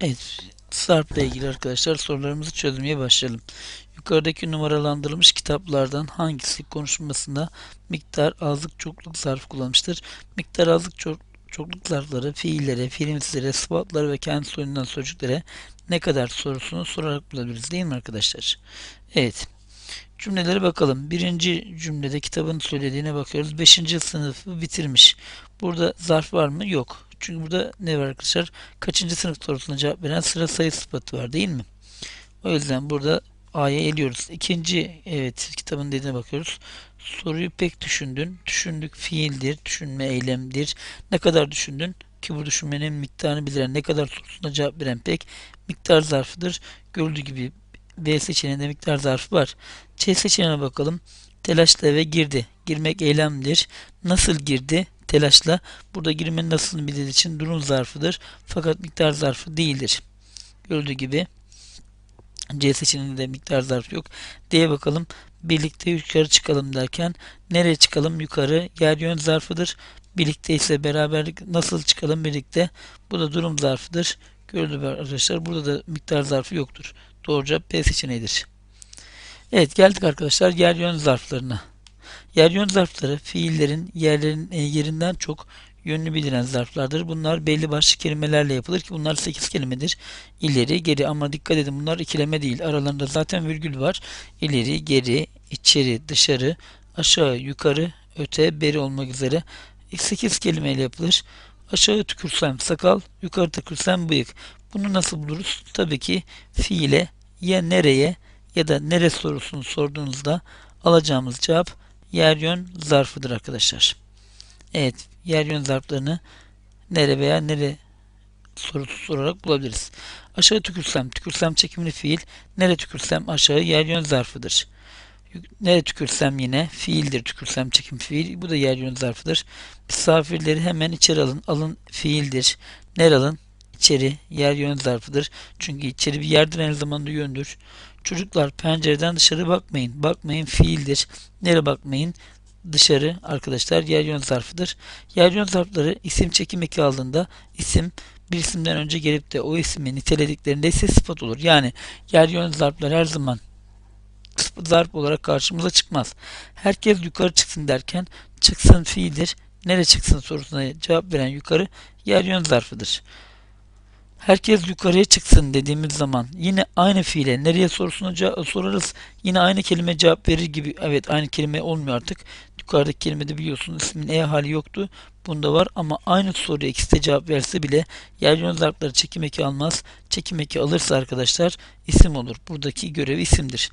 Evet, zarfla ilgili arkadaşlar sorularımızı çözmeye başlayalım. Yukarıdaki numaralandırılmış kitaplardan hangisi konuşmasında miktar, azlık, çokluk zarfı kullanmıştır? Miktar, azlık, çok, çokluk zarfları fiillere, fiilimsizlere, sıfatlara ve kendi soyundan sözcüklere ne kadar sorusunu sorarak bulabiliriz değil mi arkadaşlar? Evet. Cümlelere bakalım. Birinci cümlede kitabın söylediğine bakıyoruz. Beşinci sınıfı bitirmiş. Burada zarf var mı? Yok. Çünkü burada ne var arkadaşlar? Kaçıncı sınıf sorusuna cevap veren sıra sayı sıfatı var değil mi? O yüzden burada A'ya eliyoruz. İkinci evet kitabın dediğine bakıyoruz. Soruyu pek düşündün. Düşündük fiildir. Düşünme eylemdir. Ne kadar düşündün? Ki bu düşünmenin miktarını bilen ne kadar sorusuna cevap veren pek miktar zarfıdır. Gördüğü gibi B seçeneğinde miktar zarfı var. C seçeneğine bakalım. Telaşla eve girdi. Girmek eylemdir. Nasıl girdi? Telaşla. Burada girmenin nasılını bildiği için durum zarfıdır. Fakat miktar zarfı değildir. Gördüğü gibi C seçeneğinde miktar zarfı yok. D'ye bakalım. Birlikte yukarı çıkalım derken nereye çıkalım? Yukarı. Yer yön zarfıdır. Birlikte ise beraberlik nasıl çıkalım birlikte? Bu da durum zarfıdır. Gördüğünüz arkadaşlar burada da miktar zarfı yoktur. Doğru cevap B seçeneğidir. Evet geldik arkadaşlar yer yön zarflarına. Yer yön zarfları fiillerin yerlerin e, yerinden çok yönünü bildiren zarflardır. Bunlar belli başlı kelimelerle yapılır ki bunlar 8 kelimedir. İleri, geri ama dikkat edin bunlar ikileme değil. Aralarında zaten virgül var. İleri, geri, içeri, dışarı, aşağı, yukarı, öte, beri olmak üzere 8 kelimeyle yapılır. Aşağı tükürsem sakal, yukarı tükürsem bıyık. Bunu nasıl buluruz? Tabii ki fiile ya nereye ya da nere sorusunu sorduğunuzda alacağımız cevap yer yön zarfıdır arkadaşlar. Evet, yer yön zarflarını nere veya nere sorusu sorarak bulabiliriz. Aşağı tükürsem, tükürsem çekimli fiil, nere tükürsem aşağı yer yön zarfıdır. Nere tükürsem yine fiildir tükürsem çekim fiil. Bu da yer yön zarfıdır. Misafirleri hemen içeri alın. Alın fiildir. Nere alın? İçeri yer yön zarfıdır. Çünkü içeri bir yerdir aynı zamanda yöndür. Çocuklar pencereden dışarı bakmayın. Bakmayın fiildir. Nere bakmayın? Dışarı arkadaşlar yer yön zarfıdır. Yer yön zarfları isim çekim eki aldığında isim bir isimden önce gelip de o ismi nitelediklerinde ise sıfat olur. Yani yer yön zarflar her zaman zarf olarak karşımıza çıkmaz. Herkes yukarı çıksın derken çıksın fiildir. Nere çıksın sorusuna cevap veren yukarı yer yön zarfıdır. Herkes yukarıya çıksın dediğimiz zaman yine aynı fiile nereye sorusunu sorarız. Yine aynı kelime cevap verir gibi. Evet aynı kelime olmuyor artık. Yukarıdaki kelimede biliyorsunuz ismin e hali yoktu. Bunda var ama aynı soruya ikisi de cevap verse bile yer yön zarfları çekim eki almaz. Çekim eki alırsa arkadaşlar isim olur. Buradaki görevi isimdir.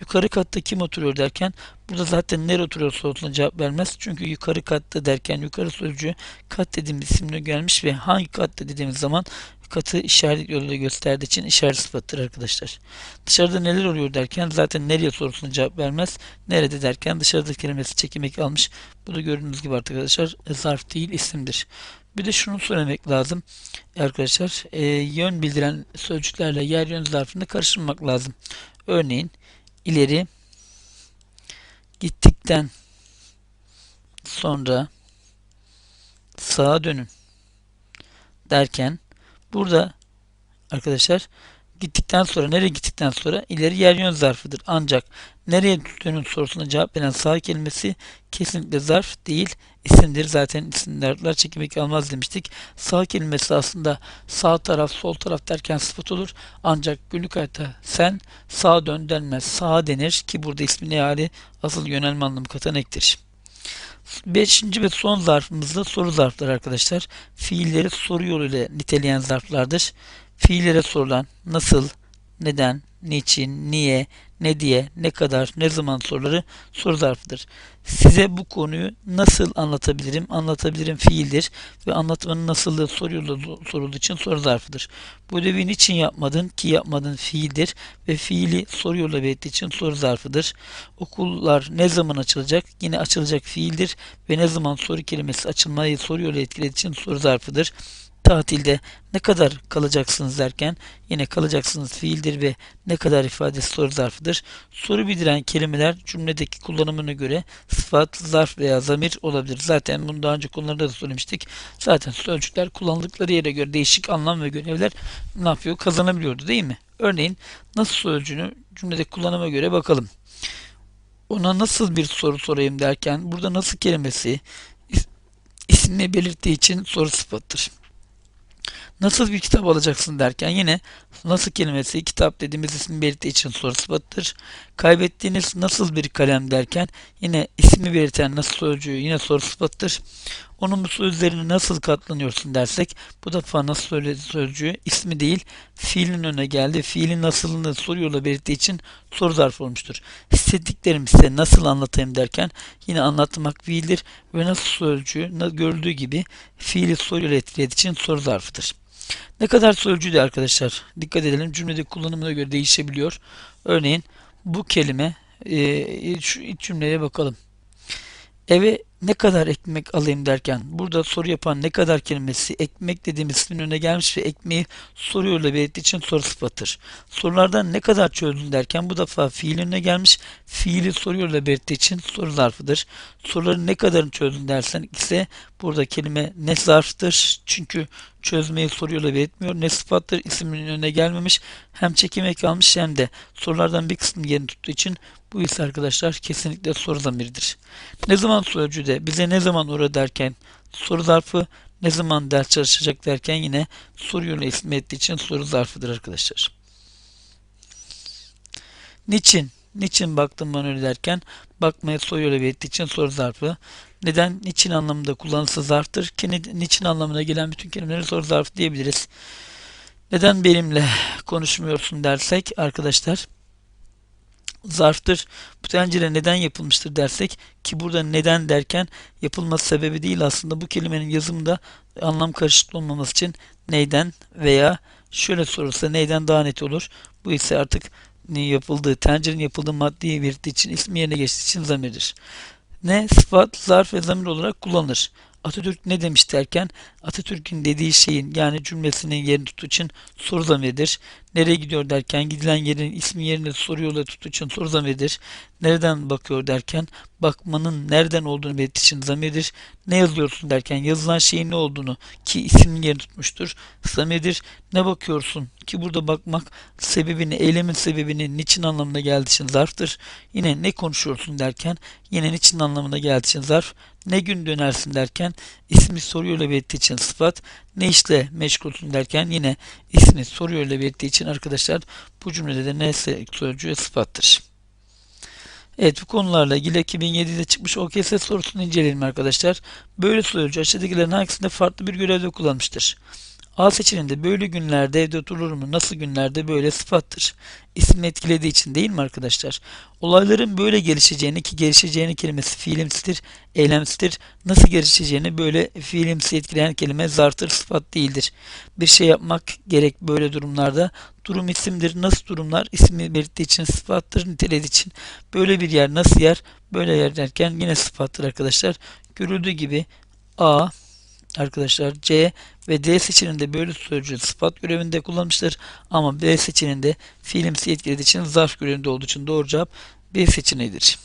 Yukarı katta kim oturuyor derken burada zaten nere oturuyor sorusuna cevap vermez. Çünkü yukarı katta derken yukarı sözcüğü kat dediğimiz isimle gelmiş ve hangi katta dediğimiz zaman katı işaret yoluyla gösterdiği için işaret sıfattır arkadaşlar. Dışarıda neler oluyor derken zaten nereye sorusuna cevap vermez. Nerede derken dışarıda kelimesi çekim eki almış. Bu da gördüğünüz gibi arkadaşlar zarf değil isimdir. Bir de şunu söylemek lazım arkadaşlar. E, yön bildiren sözcüklerle yer yön zarfını karıştırmak lazım. Örneğin ileri gittikten sonra sağa dönün derken burada arkadaşlar gittikten sonra nereye gittikten sonra ileri yer yön zarfıdır. Ancak nereye dönün sorusuna cevap veren sağ kelimesi kesinlikle zarf değil isimdir. Zaten isimler çekim eki almaz demiştik. Sağ kelimesi aslında sağ taraf sol taraf derken sıfat olur. Ancak günlük hayatta sen sağa dön denmez. Sağa denir ki burada ismin ne hali asıl yönelme anlamı katan. Beşinci ve son zarfımızda soru zarfları arkadaşlar. Fiilleri soru yoluyla niteleyen zarflardır fiillere sorulan nasıl, neden, niçin, niye, ne diye, ne kadar, ne zaman soruları soru zarfıdır. Size bu konuyu nasıl anlatabilirim? Anlatabilirim fiildir ve anlatmanın nasıllığı soruyorla sorulduğu için soru zarfıdır. Bu ödevi niçin yapmadın ki yapmadın fiildir ve fiili soruyorla belirttiği için soru zarfıdır. Okullar ne zaman açılacak? Yine açılacak fiildir ve ne zaman soru kelimesi açılmayı soruyorla etkilediği için soru zarfıdır. Tatilde ne kadar kalacaksınız derken yine kalacaksınız fiildir ve ne kadar ifadesi soru zarfıdır. Soru bildiren kelimeler cümledeki kullanımına göre sıfat, zarf veya zamir olabilir. Zaten bunu daha önce konularda da söylemiştik. Zaten sözcükler kullanıldıkları yere göre değişik anlam ve görevler ne yapıyor? Kazanabiliyordu değil mi? Örneğin nasıl sözcüğünü cümlede kullanıma göre bakalım. Ona nasıl bir soru sorayım derken burada nasıl kelimesi is- ismini belirttiği için soru sıfattır. Nasıl bir kitap alacaksın derken yine nasıl kelimesi kitap dediğimiz ismi belirttiği için soru sıfattır. Kaybettiğiniz nasıl bir kalem derken yine ismi belirten nasıl sözcüğü yine soru sıfattır. Onun bu sözlerini nasıl katlanıyorsun dersek bu defa nasıl sözcüğü ismi değil fiilin önüne geldi. Fiilin nasılını soruyorla belirttiği için soru zarfı olmuştur. Hissettiklerimi size nasıl anlatayım derken yine anlatmak fiildir ve nasıl sözcüğü görüldüğü gibi fiili soruyla etkilediği için soru zarfıdır. Ne kadar sözcüğü arkadaşlar dikkat edelim cümlede kullanımına göre değişebiliyor. Örneğin bu kelime e, şu cümleye bakalım. Eve ne kadar ekmek alayım derken burada soru yapan ne kadar kelimesi ekmek dediğimiz ismin önüne gelmiş ve ekmeği soruyorla belirttiği için soru sıfattır. Sorulardan ne kadar çözdün derken bu defa fiil önüne gelmiş fiili soruyorla belirttiği için soru zarfıdır. Soruların ne kadarını çözdün dersen ise burada kelime ne zarftır çünkü çözmeyi soruyorla belirtmiyor. Ne sıfattır isminin önüne gelmemiş hem çekime kalmış hem de sorulardan bir kısmını yerini tuttuğu için bu ise arkadaşlar kesinlikle soru zamiridir. Ne zaman sözcüğü de bize ne zaman uğra derken soru zarfı ne zaman ders çalışacak derken yine soruyla ismi ettiği için soru zarfıdır arkadaşlar. Niçin? Niçin baktım ben öyle derken bakmaya soruyla belirttiği için soru zarfı. Neden? Niçin anlamında kullanılsa zarftır ki ni- niçin anlamına gelen bütün kelimeleri soru zarfı diyebiliriz. Neden benimle konuşmuyorsun dersek arkadaşlar zarftır. Bu tencere neden yapılmıştır dersek ki burada neden derken yapılması sebebi değil aslında bu kelimenin yazımında anlam karışıklığı olmaması için neyden veya şöyle sorulsa neyden daha net olur. Bu ise artık yapıldığı, tencerenin yapıldığı maddeyi belirttiği için ismi yerine geçtiği için zamirdir. Ne sıfat, zarf ve zamir olarak kullanılır. Atatürk ne demiş derken Atatürk'ün dediği şeyin yani cümlesinin yerini tuttuğu için soru zamiridir. Nereye gidiyor derken gidilen yerin ismi yerine soruyorla tuttuğu için soru zamiridir. Nereden bakıyor derken bakmanın nereden olduğunu belirttiği için zamirdir. Ne yazıyorsun derken yazılan şeyin ne olduğunu ki ismin yerini tutmuştur. Zamirdir. Ne bakıyorsun ki burada bakmak sebebini, eylemin sebebini niçin anlamına geldiği için zarftır. Yine ne konuşuyorsun derken yine niçin anlamına geldiği için zarf. Ne gün dönersin derken ismi soruyorla belirttiği için sıfat. Ne işle meşgulsün derken yine ismi soruyorla belirttiği için arkadaşlar bu cümlede de ne sözcüğü sıfattır. Evet bu konularla ilgili 2007'de çıkmış OKS sorusunu inceleyelim arkadaşlar. Böyle sözcüğü aşağıdakilerin hangisinde farklı bir görevde kullanmıştır? A seçeneğinde böyle günlerde evde oturur mu? Nasıl günlerde böyle sıfattır. İsmi etkilediği için değil mi arkadaşlar? Olayların böyle gelişeceğini ki gelişeceğini kelimesi fiilimsidir, eylemsidir. Nasıl gelişeceğini böyle fiilimsi etkileyen kelime zarftır, sıfat değildir. Bir şey yapmak gerek böyle durumlarda. Durum isimdir. Nasıl durumlar? ismi belirttiği için sıfattır, nitelediği için. Böyle bir yer nasıl yer? Böyle yer derken yine sıfattır arkadaşlar. Görüldüğü gibi A, arkadaşlar C ve D seçeneğinde böyle sözcüğü sıfat görevinde kullanmıştır. Ama B seçeneğinde fiilimsi etkilediği için zarf görevinde olduğu için doğru cevap B seçeneğidir.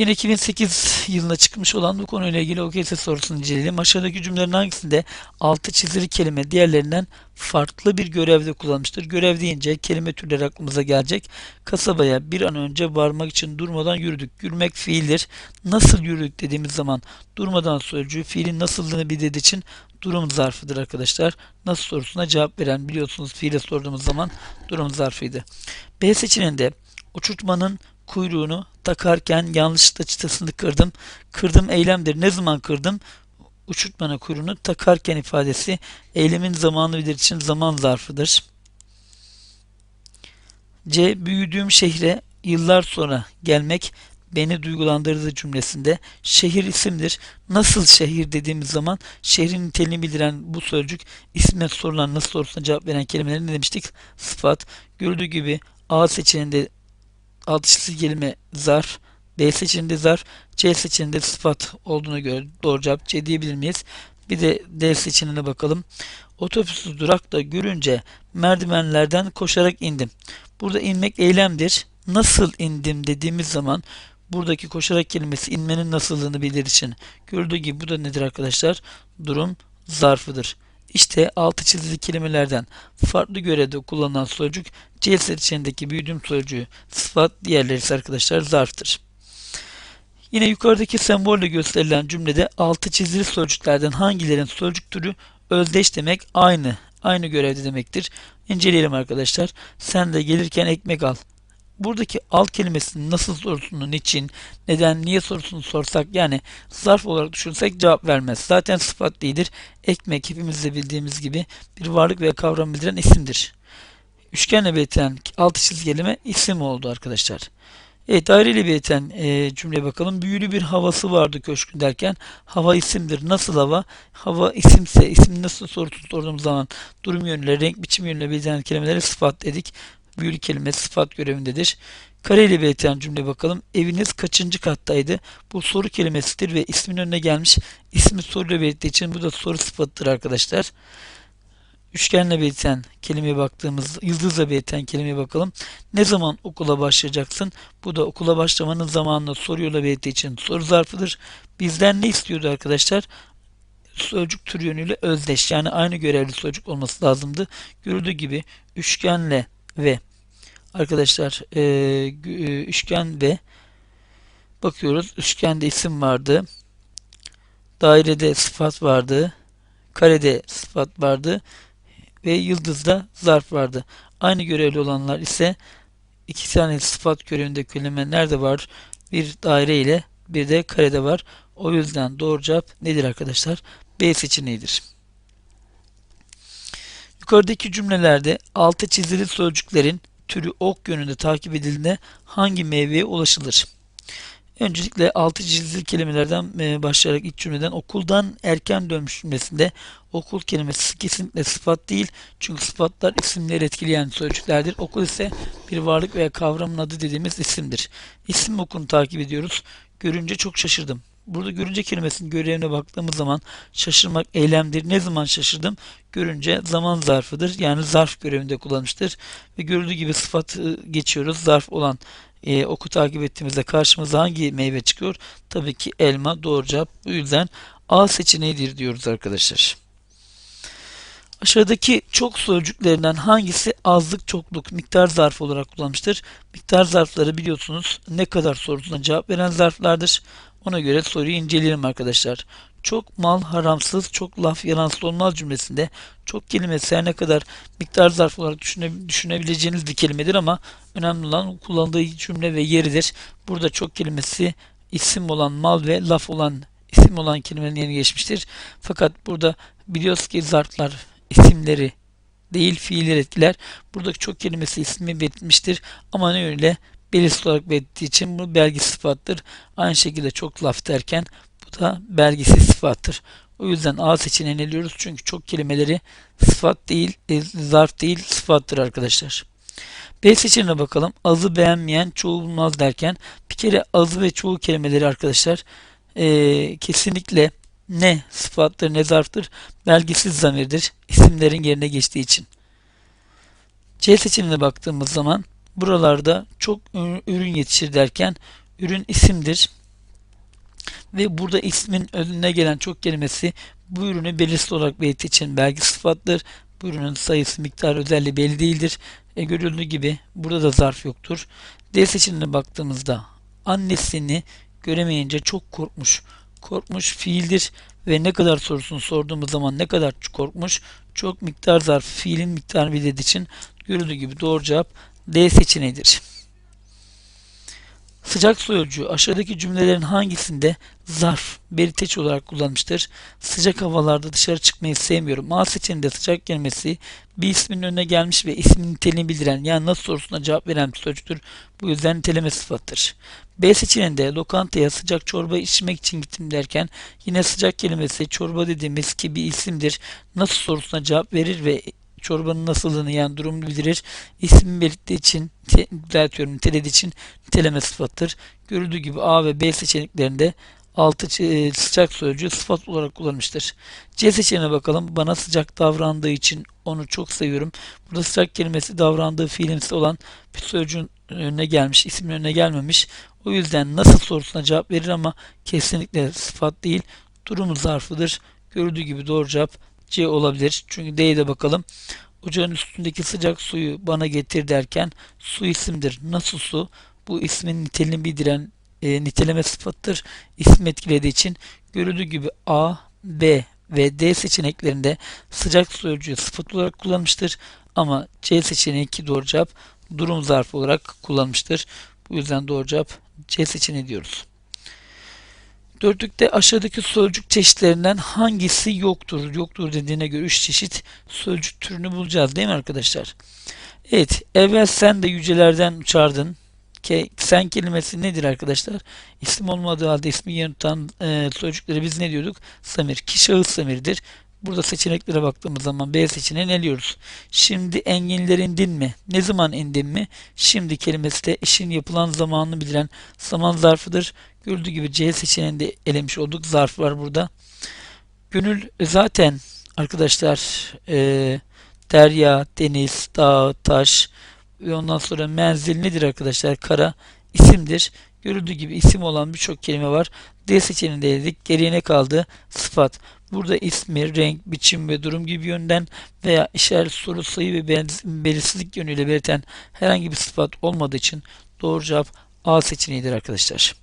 Yine 2008 yılında çıkmış olan bu konuyla ilgili OKS sorusunu inceleyelim. Aşağıdaki cümlelerin hangisinde altı çizili kelime diğerlerinden farklı bir görevde kullanmıştır? Görev deyince kelime türleri aklımıza gelecek. Kasabaya bir an önce varmak için durmadan yürüdük. Yürümek fiildir. Nasıl yürüdük dediğimiz zaman durmadan sözcüğü fiilin nasıllığını bildiği için durum zarfıdır arkadaşlar. Nasıl sorusuna cevap veren biliyorsunuz fiile sorduğumuz zaman durum zarfıydı. B seçeneğinde uçurtmanın kuyruğunu takarken yanlışlıkla çıtasını kırdım. Kırdım eylemdir. Ne zaman kırdım? Uçurtmanın kuyruğunu takarken ifadesi eylemin zamanı bilir için zaman zarfıdır. C. Büyüdüğüm şehre yıllar sonra gelmek beni duygulandırdı cümlesinde şehir isimdir. Nasıl şehir dediğimiz zaman şehrin niteliğini bildiren bu sözcük isme sorulan nasıl sorusuna cevap veren kelimeleri ne demiştik? Sıfat. Gördüğü gibi A seçeneğinde alt çizili kelime zarf, B seçeneğinde zarf, C seçeneğinde sıfat olduğuna göre doğru cevap C diyebilir miyiz? Bir de D seçeneğine bakalım. Otobüsü durakta görünce merdivenlerden koşarak indim. Burada inmek eylemdir. Nasıl indim dediğimiz zaman buradaki koşarak kelimesi inmenin nasıllığını bildirir için. Gördüğü gibi bu da nedir arkadaşlar? Durum zarfıdır. İşte altı çizili kelimelerden farklı görevde kullanılan sözcük C seçeneğindeki büyüdüğüm sözcüğü sıfat diğerleri ise arkadaşlar zarftır. Yine yukarıdaki sembolle gösterilen cümlede altı çizili sözcüklerden hangilerin sözcük türü özdeş demek aynı. Aynı görevde demektir. İnceleyelim arkadaşlar. Sen de gelirken ekmek al. Buradaki al kelimesinin nasıl sorusunu, niçin, neden, niye sorusunu sorsak yani zarf olarak düşünsek cevap vermez. Zaten sıfat değildir. Ekmek hepimiz de bildiğimiz gibi bir varlık veya kavram bildiren isimdir. Üçgenle belirtilen altı çizgi kelime isim oldu arkadaşlar. Evet daireyle belirten e, cümleye bakalım. Büyülü bir havası vardı köşkün derken hava isimdir. Nasıl hava? Hava isimse isim nasıl sorusunu sorduğumuz zaman durum yönüyle, renk biçim yönüyle belirtilen kelimeleri sıfat dedik. Büyülü kelime sıfat görevindedir. Kareyle belirtilen cümleye bakalım. Eviniz kaçıncı kattaydı? Bu soru kelimesidir ve ismin önüne gelmiş. İsmi soruyla belirttiği için bu da soru sıfatıdır arkadaşlar. Üçgenle belirten kelimeye baktığımız, yıldızla belirten kelimeye bakalım. Ne zaman okula başlayacaksın? Bu da okula başlamanın zamanını soruyorla belirttiği için soru zarfıdır. Bizden ne istiyordu arkadaşlar? Sözcük tür yönüyle özdeş yani aynı görevli sözcük olması lazımdı. Gördüğü gibi üçgenle ve arkadaşlar e, e, üçgen ve bakıyoruz. Üçgende isim vardı. Dairede sıfat vardı. Karede sıfat vardı ve yıldızda zarf vardı. Aynı görevli olanlar ise iki tane sıfat görevinde kelime nerede var? Bir daire ile bir de karede var. O yüzden doğru cevap nedir arkadaşlar? B seçeneğidir. Yukarıdaki cümlelerde altı çizili sözcüklerin türü ok yönünde takip edildiğinde hangi meyveye ulaşılır? Öncelikle altı çizili kelimelerden e, başlayarak ilk cümleden okuldan erken dönmüş cümlesinde okul kelimesi kesinlikle sıfat değil. Çünkü sıfatlar isimleri etkileyen sözcüklerdir. Okul ise bir varlık veya kavramın adı dediğimiz isimdir. İsim okunu takip ediyoruz. Görünce çok şaşırdım. Burada görünce kelimesinin görevine baktığımız zaman şaşırmak eylemdir. Ne zaman şaşırdım? Görünce zaman zarfıdır. Yani zarf görevinde kullanmıştır. Ve görüldüğü gibi sıfat geçiyoruz. Zarf olan e, oku takip ettiğimizde karşımıza hangi meyve çıkıyor? Tabii ki elma doğru cevap. Bu yüzden A seçeneğidir diyoruz arkadaşlar. Aşağıdaki çok sözcüklerinden hangisi azlık çokluk miktar zarfı olarak kullanmıştır? Miktar zarfları biliyorsunuz ne kadar sorusuna cevap veren zarflardır. Ona göre soruyu inceleyelim arkadaşlar. Çok mal haramsız, çok laf yalansız olmaz cümlesinde çok kelimesi her ne kadar miktar zarf olarak düşüne, düşünebileceğiniz bir kelimedir ama önemli olan kullandığı cümle ve yeridir. Burada çok kelimesi isim olan mal ve laf olan isim olan kelimenin yerine geçmiştir. Fakat burada biliyoruz ki zarflar isimleri değil fiiller etkiler. Buradaki çok kelimesi ismi belirtmiştir. Ama ne öyle belirsiz olarak belirttiği için bu belgi sıfattır. Aynı şekilde çok laf derken bu da belgisiz sıfattır. O yüzden A seçeneğini eliyoruz. Çünkü çok kelimeleri sıfat değil, e, zarf değil sıfattır arkadaşlar. B seçeneğine bakalım. Azı beğenmeyen çoğu bulmaz derken bir kere azı ve çoğu kelimeleri arkadaşlar e, kesinlikle ne sıfattır ne zarftır belgisiz zamirdir isimlerin yerine geçtiği için. C seçeneğine baktığımız zaman buralarda çok ürün yetişir derken ürün isimdir ve burada ismin önüne gelen çok kelimesi bu ürünü belirsiz olarak belirttiği için belki sıfattır. Bu ürünün sayısı, miktar özelliği belli değildir. E, görüldüğü gibi burada da zarf yoktur. D seçeneğine baktığımızda annesini göremeyince çok korkmuş. Korkmuş fiildir ve ne kadar sorusunu sorduğumuz zaman ne kadar korkmuş çok miktar zarf fiilin miktarını bildiği için görüldüğü gibi doğru cevap D seçeneğidir. Sıcak sözcüğü aşağıdaki cümlelerin hangisinde zarf belirteç olarak kullanmıştır? Sıcak havalarda dışarı çıkmayı sevmiyorum. A seçeneğinde sıcak kelimesi bir ismin önüne gelmiş ve ismin niteliğini bildiren yani nasıl sorusuna cevap veren bir sözcüktür. Bu yüzden niteleme sıfattır. B seçeneğinde lokantaya sıcak çorba içmek için gittim derken yine sıcak kelimesi çorba dediğimiz ki bir isimdir. Nasıl sorusuna cevap verir ve çorbanın nasıllığını yani durumunu bildirir. İsmi belirttiği için, düzeltiyorum nitelediği için niteleme sıfattır. Görüldüğü gibi A ve B seçeneklerinde altı e, sıcak sözcüğü sıfat olarak kullanmıştır. C seçeneğine bakalım. Bana sıcak davrandığı için onu çok seviyorum. Burada sıcak kelimesi davrandığı fiilimsi olan bir sözcüğün önüne gelmiş, ismin önüne gelmemiş. O yüzden nasıl sorusuna cevap verir ama kesinlikle sıfat değil, durum zarfıdır. Görüldüğü gibi doğru cevap C olabilir. Çünkü D'ye de bakalım. Ocağın üstündeki sıcak suyu bana getir derken su isimdir. Nasıl su? Bu ismin niteliğini bildiren e, niteleme sıfattır. İsim etkilediği için görüldüğü gibi A, B ve D seçeneklerinde sıcak sözcüğü sıfat olarak kullanmıştır. Ama C seçeneği ki doğru cevap durum zarfı olarak kullanmıştır. Bu yüzden doğru cevap C seçeneği diyoruz. Dörtlükte aşağıdaki sözcük çeşitlerinden hangisi yoktur? Yoktur dediğine göre 3 çeşit sözcük türünü bulacağız değil mi arkadaşlar? Evet, evvel sen de yücelerden uçardın. Ke, sen kelimesi nedir arkadaşlar? İsim olmadığı halde ismi yer tutan e, sözcükleri biz ne diyorduk? Samir. Ki şahıs samirdir. Burada seçeneklere baktığımız zaman B seçeneğini eliyoruz. Şimdi enginler indin mi? Ne zaman indin mi? Şimdi kelimesi de işin yapılan zamanını bildiren zaman zarfıdır. Gördüğü gibi C seçeneğinde elemiş olduk. Zarf var burada. Gönül e, zaten arkadaşlar e, derya, deniz, dağ, taş ve ondan sonra menzil nedir arkadaşlar? Kara isimdir. Görüldüğü gibi isim olan birçok kelime var. D seçeneğinde dedik. Geriye ne kaldı? Sıfat. Burada ismi, renk, biçim ve durum gibi yönden veya işaret, soru, sayı ve belirsizlik yönüyle belirten herhangi bir sıfat olmadığı için doğru cevap A seçeneğidir arkadaşlar.